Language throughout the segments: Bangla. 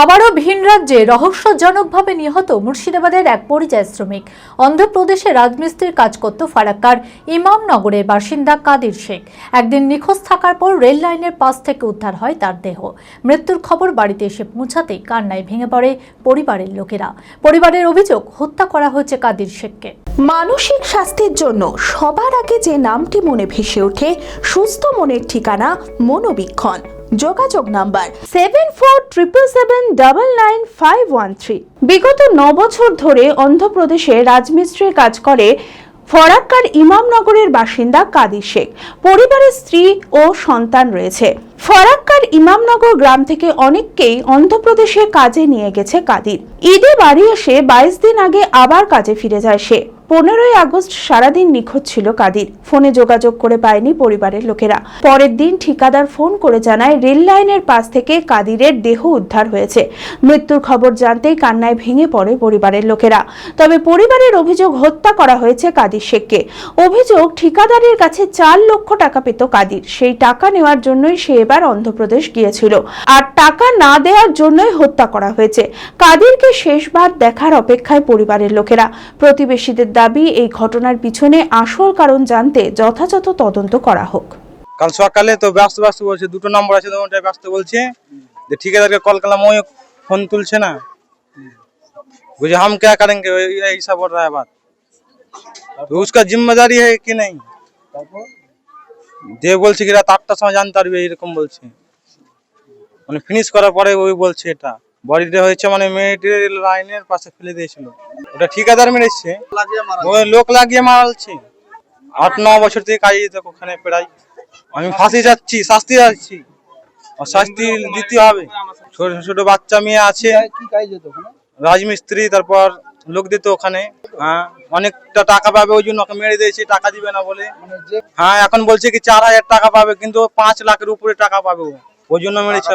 আবারও ভিন রাজ্যে রহস্যজনকভাবে নিহত মুর্শিদাবাদের এক পরিযায়ী শ্রমিক। অন্ধ্রপ্রদেশে রাজমিস্ত্রির কাজ করত ফারাক্কার ইমামনগরের বাসিন্দা কাদির শেখ। একদিন নিখোঁজ থাকার পর রেল লাইনের পাশ থেকে উদ্ধার হয় তার দেহ। মৃত্যুর খবর বাড়িতে এসে পৌঁছাতেই কান্নায় ভেঙে পড়ে পরিবারের লোকেরা। পরিবারের অভিযোগ, হত্যা করা হয়েছে কাদির শেখকে। মানসিক স্বাস্থ্যের জন্য সবার আগে যে নামটি মনে ভেসে ওঠে, সুস্থ মনের ঠিকানা মনোবীক্ষণ। যোগাযোগ number seven four triple seven double nine five one three বিগত ন বছর ধরে অন্ধ্রপ্রদেশে রাজমিস্ত্রির কাজ করে ফরাক্কার ইমামনগরের বাসিন্দা কাদির শেখ। পরিবারের স্ত্রী ও সন্তান রয়েছে। ফরাক্কার ইমামনগর গ্রাম থেকে অনেককেই অন্ধ্রপ্রদেশে কাজে নিয়ে গেছে কাদির। ঈদে বাড়ি এসে বাইশ দিন আগে আবার কাজে ফিরে যায় সে। পনেরোই আগস্ট সারাদিন নিখোঁজ ছিল কাদির। ফোনে যোগাযোগ করে পায়নি পরিবারের লোকেরা। পরের দিন ঠিকাদার ফোন করে জানায়, রেল লাইনের পাশ থেকে কাদিরের দেহ উদ্ধার হয়েছে। মৃত্যুর খবর জানতেই কান্নায় ভেঙে পড়ে পরিবারের লোকেরা। তবে পরিবারের অভিযোগ হত্যা করা হয়েছে কাদির শেখকে। অভিযোগ, ঠিকাদারের কাছে চার লক্ষ টাকা পেত কাদির। সেই টাকা নেওয়ার জন্যই সে এবার অন্ধ্রপ্রদেশ গিয়েছিল। আর টাকা না দেওয়ার জন্যই হত্যা করা হয়েছে। কাদিরকে শেষবার দেখার অপেক্ষায় পরিবারের লোকেরা। প্রতিবেশীদের দাবি এই ঘটনার পিছনে আসল কারণ জানতে যথাযথ তদন্ত করা হোক কাল সকালে তো ব্যস্ত ব্যস্ত বলছে দুটো নম্বর আছে ওটাই ব্যস্ত বলছে যে ঠিকাদারকে কল করলাম ওই ফোন তুলছে না बुझे हम क्या करेंगे ये ऐसा बोल रहा है बात तो उसका जिम्मेदारी है कि नहीं যে বলছে কি রাত আটটার সময় জানতে পারবে এরকম বলছে মানে ফিনিশ করার পরে ওই বলছে এটা বডিটা হয়েছে মানে মেটেরিয়াল লাইনের পাশে ফেলে দিয়েছিল। ওটা ঠিকাদার মেরেছে। লোক লাগিয়ে মারছে। আট, ন বছর থেকে কাজ দিতে ওখানে প্রায়। আমি ফাঁসি যাচ্ছি শাস্তি যাচ্ছি শাস্তি দিতে হবে। ছোট ছোট বাচ্চা মেয়ে আছে। রাজমিস্ত্রি, তারপর লোক দিত ওখানে। হ্যাঁ অনেকটা টাকা পাবে, ওই জন্য ওকে মেরে দিয়েছে, টাকা দিবে না বলে। হ্যাঁ এখন বলছে কি চার হাজার টাকা পাবে, কিন্তু পাঁচ লাখের উপরে টাকা পাবে ওই জন্য মেরেছে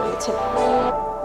사람이 제가.